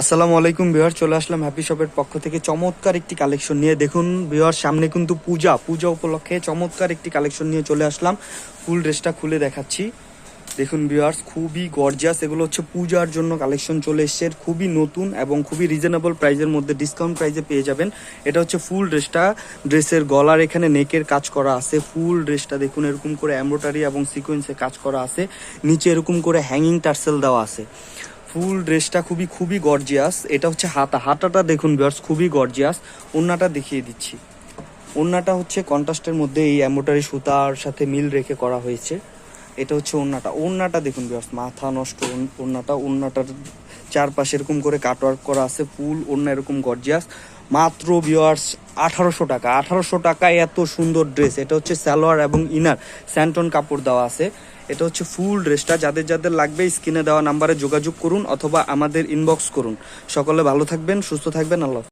আসসালামু আলাইকুম বিহার চলে আসলাম হ্যাপি শপের পক্ষ থেকে। চমৎকার একটি কালেকশন নিয়ে দেখুন। বিহার সামনে কিন্তু পূজা পূজা উপলক্ষে চমৎকার একটি কালেকশন নিয়ে চলে আসলাম। ফুল ড্রেসটা খুলে দেখাচ্ছি। দেখুন ভিউয়ার্স, খুবই গর্জিয়াস এগুলো হচ্ছে পূজার জন্য কালেকশন চলে এসছে। খুবই নতুন এবং খুবই রিজনেবল প্রাইজের মধ্যে ডিসকাউন্ট প্রাইজে পেয়ে যাবেন। এটা হচ্ছে ফুল ড্রেসটা। ড্রেসের গলার এখানে নেকের কাজ করা আছে। ফুল ড্রেসটা দেখুন, এরকম করে এমব্রয়ডারি এবং সিকোয়েন্সে কাজ করা আছে। নিচে এরকম করে হ্যাঙ্গিং টার্সেল দেওয়া আছে। ফুল ড্রেসটা খুবই খুবই গর্জিয়াস এটা হচ্ছে হাতা। হাতাটা দেখুন ভিউয়ার্স খুবই গর্জিয়াস ওন্নাটা দেখিয়ে দিচ্ছি। ওন্নাটা হচ্ছে কন্ট্রাস্টের মধ্যে এই এমব্রয়ডারি সুতার সাথে মিল রেখে করা হয়েছে। এটা হচ্ছে ওন্নাটা। ওন্নাটা দেখুন বিয়ার্স মাথা নষ্ট ওন- ওন্নাটা। ওন্নাটার চারপাশে এরকম করে কাটওয়ার্ক করা আছে, ফুল ওন্না এরকম গর্জিয়াস মাত্র বিয়ার্স আঠারোশো টাকা। আঠারোশো টাকায় এত সুন্দর ড্রেস এটা হচ্ছে সালোয়ার এবং ইনার স্যান্টন কাপড় দেওয়া আছে। এটা হচ্ছে ফুল ড্রেসটা যাদের যাদের লাগবে স্ক্রিনে দেওয়া নাম্বারে যোগাযোগ করুন অথবা আমাদের ইনবক্স করুন সকলে ভালো থাকবেন, সুস্থ থাকবেন, আল্লাহ।